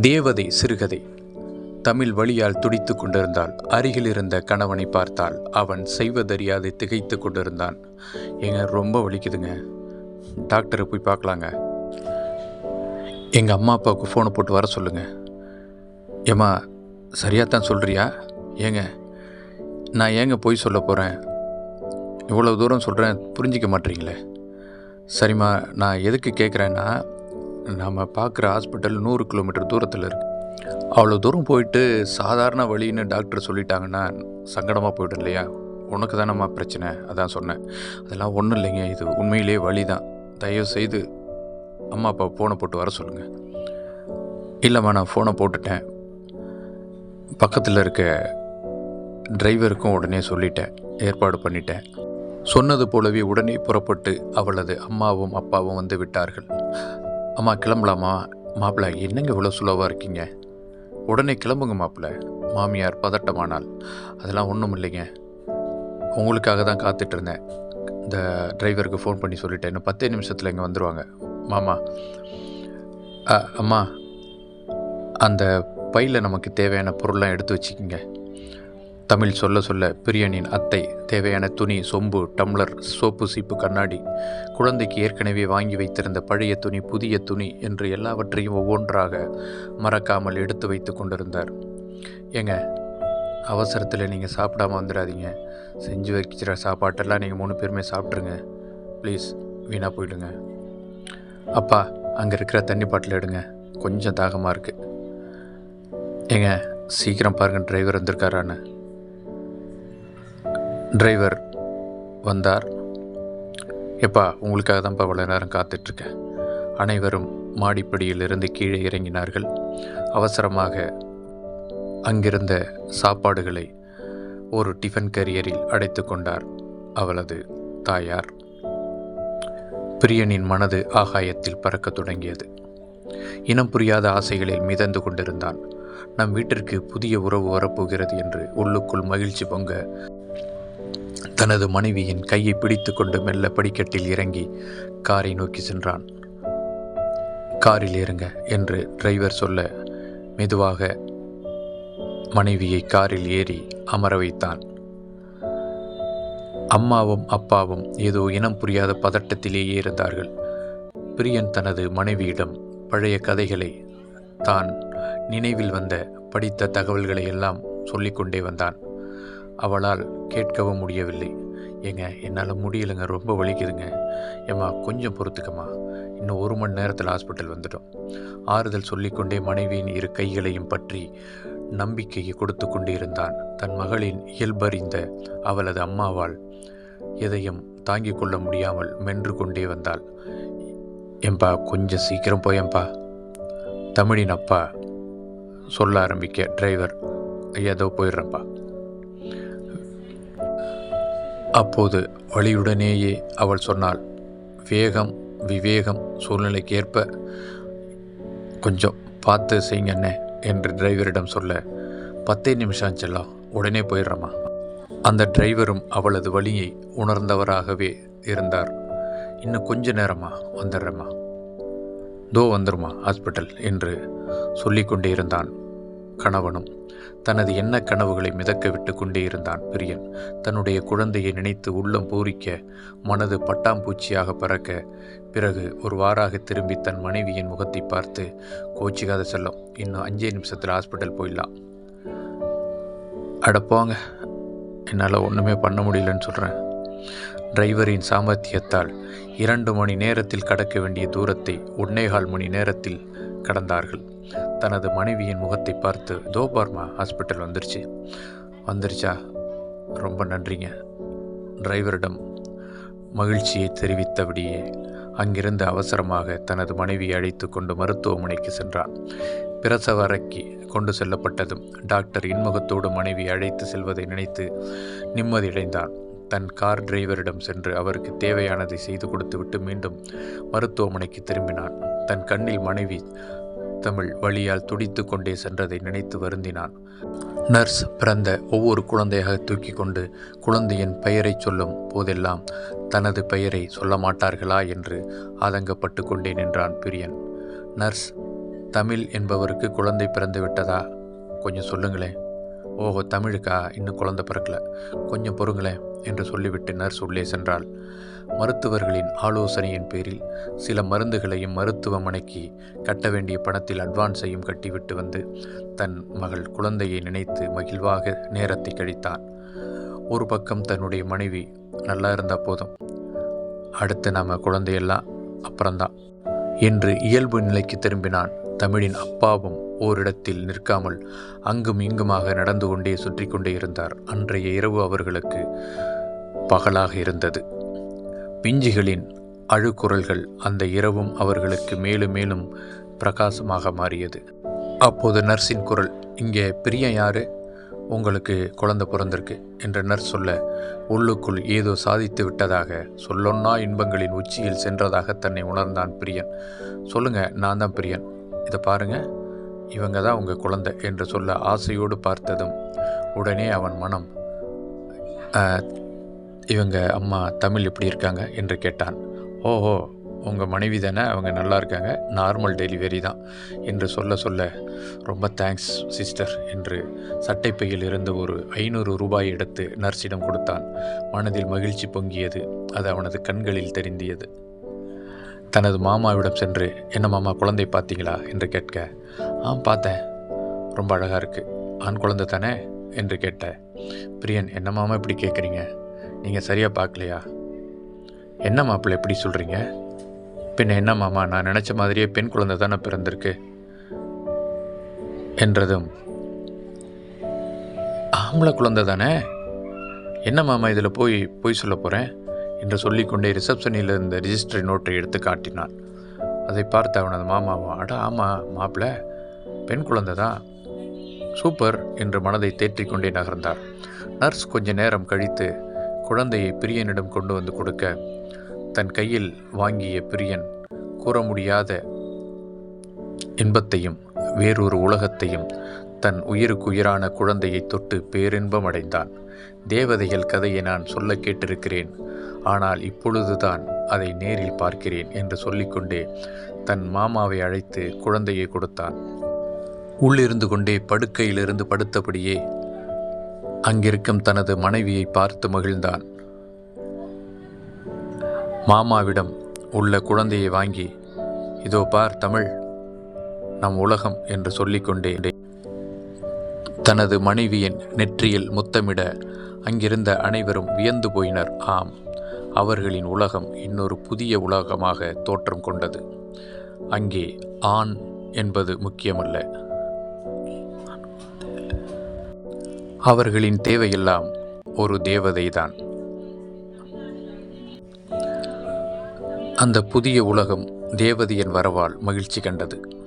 தேவதை சிறுகதை. தமிழ் வழியால் துடித்து கொண்டிருந்தாள். அருகில் இருந்த கணவனை பார்த்தால் அவன் செய்வதறியாது திகைத்து கொண்டிருந்தான். ஏங்க ரொம்ப வலிக்குதுங்க. டாக்டரை போய் பார்க்கலாங்க. எங்கள் அம்மா அப்பாவுக்கு ஃபோனை போட்டு வர சொல்லுங்கள் ஏம்மா சரியாக தான் சொல்கிறியா ஏங்க நான் ஏங்க போய் சொல்ல போகிறேன் இவ்வளோ தூரம் சொல்கிறேன் புரிஞ்சிக்க மாட்டீங்களே. சரிம்மா நான் எதுக்கு கேட்குறேன்னா நம்ம பார்க்குற ஹாஸ்பிட்டல் நூறு கிலோமீட்டர் தூரத்தில் இருக்குது அவ்வளோ தூரம் போயிட்டு சாதாரண வழின்னு டாக்டர் சொல்லிட்டாங்கன்னா சங்கடமாக போய்டும் இல்லையா? உனக்கு தானம்மா பிரச்சனை? அதான் சொன்னேன். அதெல்லாம் ஒன்றும் இல்லைங்க. இது உண்மையிலேயே வழி தான் தயவு செய்து அம்மா அப்பா ஃபோனை போட்டு வர சொல்லுங்கள் இல்லைம்மா நான் ஃபோனை போட்டுட்டேன். பக்கத்தில் இருக்க டிரைவருக்கும் உடனே சொல்லிட்டேன். ஏற்பாடு பண்ணிட்டேன். சொன்னது போலவே உடனே புறப்பட்டு அவளது அம்மாவும் அப்பாவும் வந்து விட்டார்கள். அம்மா கிளம்பலாமா? மாப்பிள்ள என்னங்க இவ்வளோ சுலவாக இருக்கீங்க? உடனே கிளம்புங்க மாப்பிள்ள மாமியார் பதட்டமானால் அதெல்லாம் ஒன்றும் இல்லைங்க. உங்களுக்காக தான் காத்துட்ருந்தேன் இந்த டிரைவருக்கு ஃபோன் பண்ணி சொல்லிட்டேன். இன்னும் பத்தே நிமிஷத்தில் இங்கே வந்துடுவாங்க மாமா. அம்மா. அந்த பையில் நமக்கு தேவையான பொருள்லாம் எடுத்து வச்சுக்கிங்க. தமிழ் சொல்ல சொல்ல பிரியனின் அத்தை தேவையான துணி சொம்பு டம்ளர் சோப்பு சீப்பு கண்ணாடி குழந்தைக்கு ஏற்கனவே வாங்கி வைத்திருந்த பழைய துணி புதிய துணி என்று எல்லாவற்றையும் ஒவ்வொன்றாக மறக்காமல் எடுத்து வைத்து கொண்டிருந்தார். ஏங்க அவசரத்தில் நீங்கள் சாப்பிடாம வந்துடாதீங்க. செஞ்சு வைக்கிற சாப்பாட்டெல்லாம் நீங்கள் மூணு பேருமே சாப்பிட்ருங்க ப்ளீஸ் வீணாக போயிடுங்க. அப்பா அங்கே இருக்கிற தண்ணி பாட்டில் எடுங்க. கொஞ்சம் தாகமாக இருக்குது ஏங்க சீக்கிரம் பாருங்கள் டிரைவர் வந்திருக்காரான்னு. டிரைவர் வந்தார். எப்பா உங்களுக்காக தான்ப்பா இவ்வளோ நேரம் காத்துட்ருக்கேன். அனைவரும் மாடிப்படியிலிருந்து கீழே இறங்கினார்கள். அவசரமாக அங்கிருந்த சாப்பாடுகளை ஒரு டிஃபன் கரியரில் அடைத்து கொண்டார் அவளது தாயார். பிரியனின் மனது ஆகாயத்தில் பறக்கத் தொடங்கியது. இனம் புரியாத ஆசைகளில் மிதந்து கொண்டிருந்தான். நம் வீட்டிற்கு புதிய உறவு வரப்போகிறது என்று உள்ளுக்குள் மகிழ்ச்சி பொங்க தனது மனைவியின் கையை பிடித்து கொண்டு மெல்ல படிக்கட்டில் இறங்கி காரை நோக்கி சென்றான். காரில் இறங்க என்று டிரைவர் சொல்ல மெதுவாக மனைவியை காரில் ஏறி அமர வைத்தான். அம்மாவும் அப்பாவும் ஏதோ இனம் புரியாத பதட்டத்திலேயே இருந்தார்கள். பிரியன் தனது மனைவியிடம் பழைய கதைகளை தான் நினைவில் வந்த படித்த தகவல்களை எல்லாம் சொல்லிக்கொண்டே வந்தான். அவளால் கேட்கவும் முடியவில்லை. ஏங்க என்னால் முடியலைங்க. ரொம்ப வலிக்குதுங்க. ஏம்மா கொஞ்சம் பொறுத்துக்கம்மா. இன்னும் ஒரு மணி நேரத்தில் ஹாஸ்பிட்டல் வந்துட்டோம். ஆறுதல் சொல்லிக்கொண்டே மனைவியின் இரு கைகளையும் பற்றி நம்பிக்கையை கொடுத்து கொண்டே இருந்தான் தன் மகளின் இயல்பறிந்த அவளது அம்மாவால் எதையும் தாங்கிக் கொள்ள முடியாமல் மென்று கொண்டே வந்தாள். ஏம்பா கொஞ்சம் சீக்கிரம் போயம்பா. தமிழின் அப்பா சொல்ல ஆரம்பிக்க டிரைவர் ஏதோ போயிடுறேன்ப்பா. அப்போது வழியுடனேயே அவள் சொன்னாள் வேகம் விவேகம் சூழ்நிலைக்கு ஏற்ப கொஞ்சம் பார்த்து செய்யுங்கண்ணே என்று டிரைவரிடம் சொல்ல பத்தே நிமிஷம் செல்லாம் உடனே போயிடுறேம்மா. அந்த டிரைவரும் அவளது வழியை உணர்ந்தவராகவே இருந்தார். இன்னும் கொஞ்ச நேரமா வந்துடுறேம்மா. தோ வந்துருமா ஹாஸ்பிட்டல் என்று சொல்லிக்கொண்டே இருந்தான். கணவனும். தனது எண்ண கனவுகளை மிதக்க விட்டு கொண்டே இருந்தான் பிரியன். தன்னுடைய குழந்தையை நினைத்து உள்ளம் பூரிக்க மனது பட்டாம்பூச்சியாக பறக்க பிறகு ஒரு வாராக திரும்பி தன் மனைவியின் முகத்தை பார்த்து கோச்சிக்காத செல்லம் இன்னும் அஞ்சே நிமிஷத்தில் ஹாஸ்பிட்டல் போயிடலாம். அட போங்க. என்னால் ஒன்றுமே பண்ண முடியலன்னு சொல்கிறேன் டிரைவரின் சாமர்த்தியத்தால் இரண்டு மணி நேரத்தில் கடக்க வேண்டிய தூரத்தை ஒன்னேகால் மணி நேரத்தில் கடந்தார்கள். தனது மனைவியின் முகத்தை பார்த்து தோபார்மா ஹாஸ்பிட்டல் வந்துருச்சு. வந்துருச்சா? ரொம்ப நன்றிங்க. டிரைவரிடம் மகிழ்ச்சியை தெரிவித்தபடியே அங்கிருந்து அவசரமாக தனது மனைவியை அழைத்து கொண்டு மருத்துவமனைக்கு சென்றான். பிரசவ அறைக்கு கொண்டு செல்லப்பட்டதும் டாக்டர் இன்முகத்தோடு மனைவி அழைத்து செல்வதை நினைத்து நிம்மதியடைந்தான். தன் கார் டிரைவரிடம் சென்று அவருக்கு தேவையானதை செய்து கொடுத்துவிட்டு மீண்டும் மருத்துவமனைக்கு திரும்பினான். தன் கண்ணில் மனைவி தமிழ் வழியால் துடித்து கொண்டே சென்றதை நினைத்து வருந்தினான். நர்ஸ் பிறந்த ஒவ்வொரு குழந்தையாக தூக்கி கொண்டு குழந்தையின் பெயரை சொல்லும் போதெல்லாம் தனது பெயரை சொல்ல மாட்டார்களா என்று ஆதங்கப்பட்டு கொண்டே நின்றான் பிரியன். நர்ஸ் தமிழ் என்பவருக்கு குழந்தை பிறந்து விட்டதா? கொஞ்சம் சொல்லுங்களேன். ஓஹோ தமிழுக்கா? இன்னும் குழந்தை பிறக்கல. கொஞ்சம் பொறுங்களேன் என்று சொல்லிவிட்டு நர்ஸ் உள்ளே சென்றாள். மருத்துவர்களின் ஆலோசனையின் பேரில் சில மருந்துகளையும் மருத்துவமனைக்கு கட்ட வேண்டிய பணத்தில் அட்வான்ஸையும் கட்டிவிட்டு வந்து தன் மகள் குழந்தையை நினைத்து மகிழ்வாக நேரத்தை கழித்தான். ஒரு பக்கம் தன்னுடைய மனைவி நல்லா இருந்தால் போதும். அடுத்து நாம் குழந்தையெல்லாம் அப்புறம்தான். என்று இயல்பு நிலைக்கு திரும்பினான் தமிழின் அப்பாவும் ஓரிடத்தில் நிற்காமல் அங்கும் இங்குமாக நடந்து கொண்டே சுற்றி கொண்டே இருந்தார். அன்றைய இரவு அவர்களுக்கு பகலாக இருந்தது. பிஞ்சுகளின் அழுக்குரல்கள் அந்த இரவும் அவர்களுக்கு மேலும் மேலும் பிரகாசமாக மாறியது. அப்போது நர்ஸின் குரல் இங்கே பிரியம் யாரு? உங்களுக்கு குழந்தை பிறந்திருக்கு என்ற நர்ஸ் சொல்ல உள்ளுக்குள் ஏதோ சாதித்து விட்டதாக சொல்லொன்னா இன்பங்களின் உச்சியில் சென்றதாக தன்னை உணர்ந்தான் பிரியன். சொல்லுங்க நான் தான் பிரியன். இதை பாருங்க. இவங்க தான் உங்கள் குழந்தை என்று சொல்ல ஆசையோடு பார்த்ததும் உடனே அவன் மனம் இவங்க அம்மா தமிழ் எப்படி இருக்காங்க என்று கேட்டான். ஓஹோ உங்கள் மனைவி தானே? அவங்க நல்லா இருக்காங்க. நார்மல் டெலிவரி தான் என்று சொல்ல சொல்ல ரொம்ப தேங்க்ஸ் சிஸ்டர் என்று சட்டைப்பையில் இருந்து ஒரு ஐநூறு ரூபாய் எடுத்து நர்ஸிடம் கொடுத்தான். மனதில் மகிழ்ச்சி பொங்கியது. அது அவனது கண்களில் தெரிந்தியது. தனது மாமாவிடம் சென்று என்ன மாமா குழந்தை பார்த்தீங்களா? என்று கேட்க ஆ பார்த்தேன். ரொம்ப அழகாக இருக்குது ஆண் குழந்தை தானே? என்று கேட்ட பிரியன் என்ன மாமா இப்படி கேட்குறீங்க நீங்கள் சரியாக பார்க்கலையா என்ன மாப்பிள்ளை எப்படி சொல்கிறீங்க பின்ன என்ன மாமா நான் நினச்ச மாதிரியே பெண் குழந்தை தானே பிறந்திருக்கு? என்றதும் ஆம்பளை குழந்தை தானே? என்ன மாமா இதில் போய் பொய் சொல்ல போகிறேன் என்று சொல்லிக்கொண்டே ரிசப்ஷனில் இருந்த ரிஜிஸ்டர் நோட்டை எடுத்து காட்டினான். அதை பார்த்து அவனது மாமாவும் அட ஆமாம் மாப்பிள்ளை பெண் குழந்தை தான். சூப்பர் என்று மனதை தேற்றிக்கொண்டே நகர்ந்தார். நர்ஸ் கொஞ்ச நேரம் கழித்து குழந்தையை பிரியனிடம் கொண்டு வந்து கொடுக்க தன் கையில் வாங்கிய பிரியன் கூற முடியாத இன்பத்தையும் வேறொரு உலகத்தையும் தன் உயிருக்குயிரான குழந்தையை தொட்டு பேரின்பம் அடைந்தான். தேவதைகள் கதையை நான் சொல்ல கேட்டிருக்கிறேன். ஆனால் இப்பொழுதுதான் அதை நேரில் பார்க்கிறேன் என்று சொல்லிக்கொண்டே தன் மாமாவை அழைத்து குழந்தையை கொடுத்தான். உள்ளிருந்து கொண்டே படுக்கையிலிருந்து படுத்தபடியே அங்கிருக்கும் தனது மனைவியை பார்த்து மகிழ்ந்தான். மாமாவிடம் உள்ள குழந்தையை வாங்கி இதோ பார் தமிழ் நம் உலகம் என்று சொல்லிக்கொண்டே தனது மனைவியின் நெற்றியில் முத்தமிட அங்கிருந்த அனைவரும் வியந்து போயினர். ஆம் அவர்களின் உலகம் இன்னொரு புதிய உலகமாக தோற்றம் கொண்டது. அங்கே ஆண் என்பது முக்கியமல்ல. அவர்களின் தேவையெல்லாம் ஒரு தேவதைதான். அந்த புதிய உலகம் தேவதையின் வரவால் மகிழ்ச்சி கண்டது.